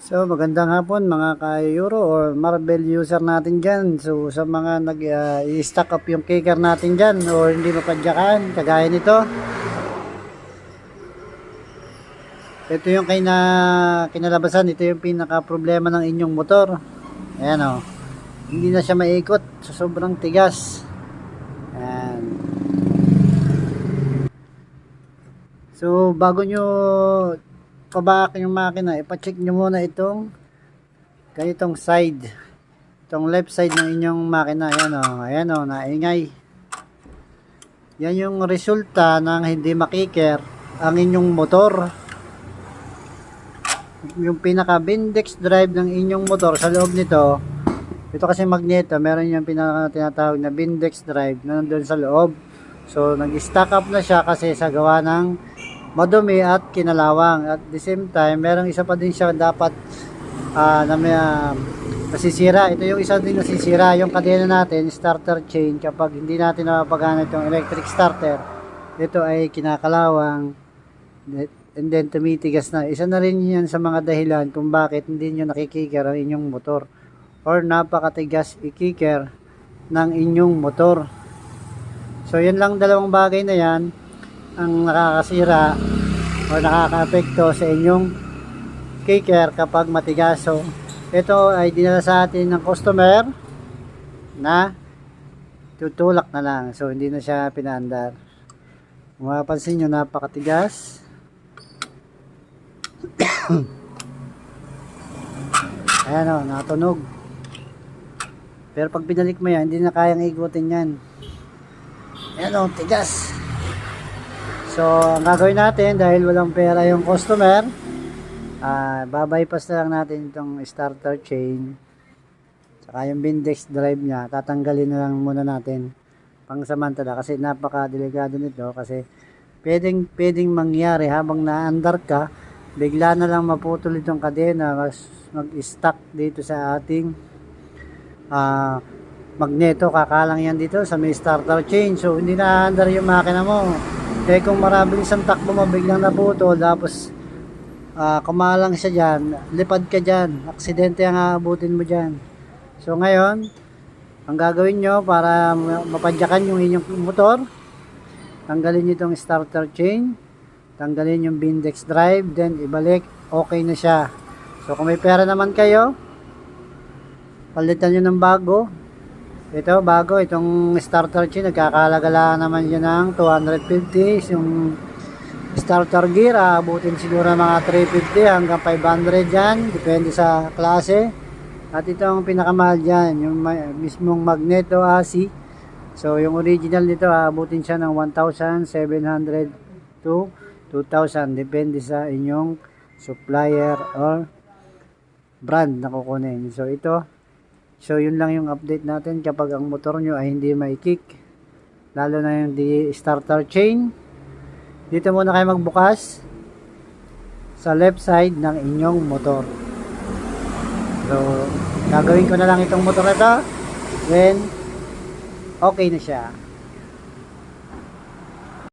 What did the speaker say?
So magandang hapon mga ka-Euro or Marvel user natin dyan. So sa mga nag uh, i-stack up yung kicker natin dyan or hindi mapadyakan, kagaya nito. Ito yung kay na kinalabasan, ito yung pinaka problema ng inyong motor. Ayan o. Hindi na siya maikot sa sobrang tigas. Ayan. So bago nyo pabak yung makina, ipacheck nyo muna itong ganitong side. Itong left side ng inyong makina. Ayan o, ayan o, naingay. Yan yung resulta ng hindi makiker ang inyong motor. Yung pinaka Bindex drive ng inyong motor sa loob nito, ito kasi magneto, meron yung pinaka tinatawag na Bindex drive na nandun sa loob. So, nag-stack up na siya kasi sa gawa ng madumi at kinalawang. At the same time, merong isa pa din siya dapat ah, na may ah, nasisira. Ito yung isa din nasisira. Yung kadena natin, starter chain, kapag hindi natin napapagana itong electric starter, ito ay kinakalawang and then tumitigas na. Isa na rin yan sa mga dahilan kung bakit hindi nyo nakikiker ang inyong motor or napakatigas ikiker ng inyong motor. So, yan lang dalawang bagay na yan ang nakakasira o nakakaapekto sa inyong kicker kapag matigas. So, ito ay dinala sa atin ng customer na tutulak na lang. So, hindi na siya pinaandar. Kung mapapansin nyo, napakatigas. Ayan o, natunog. Pero pag pinalik mo yan, hindi na kayang igutin yan. Ayan o, tigas. So, ang gagawin natin, dahil walang pera yung customer, ah babypass na lang natin itong starter chain. Saka yung Bindex drive niya, tatanggalin na lang muna natin pang samantala kasi napaka-delikado nito kasi pwedeng, pwedeng mangyari habang naandar ka, bigla na lang maputol itong kadena, mag-stuck dito sa ating ah magneto, kakalang yan dito sa may starter chain. So, hindi na andar yung makina mo. Kaya kung marami isang takbo mo, biglang naputol, tapos ah kumalang siya dyan, lipad ka dyan, aksidente ang aabutin mo dyan. So, ngayon, ang gagawin nyo para ma- mapadyakan yung inyong motor, tanggalin nyo itong starter chain, tanggalin yung Bindex drive, then ibalik, okay na siya. So, kung may pera naman kayo, palitan nyo ng bago. Ito, bago, itong starter chain, nagkakalagala naman yun ng 250. Yung starter gear, aabutin siguro mga 350 hanggang 500 dyan, depende sa klase. At ito ang pinakamahal dyan, yung mismong Magneto AC. So, yung original nito, aabutin siya ng 1,700 to 2,000. Depende sa inyong supplier or brand na kukunin. So, ito, So, yun lang yung update natin kapag ang motor nyo ay hindi may kick. Lalo na yung di starter chain. Dito muna kayo magbukas sa left side ng inyong motor. So, gagawin ko na lang itong motor na to. Then, okay na siya.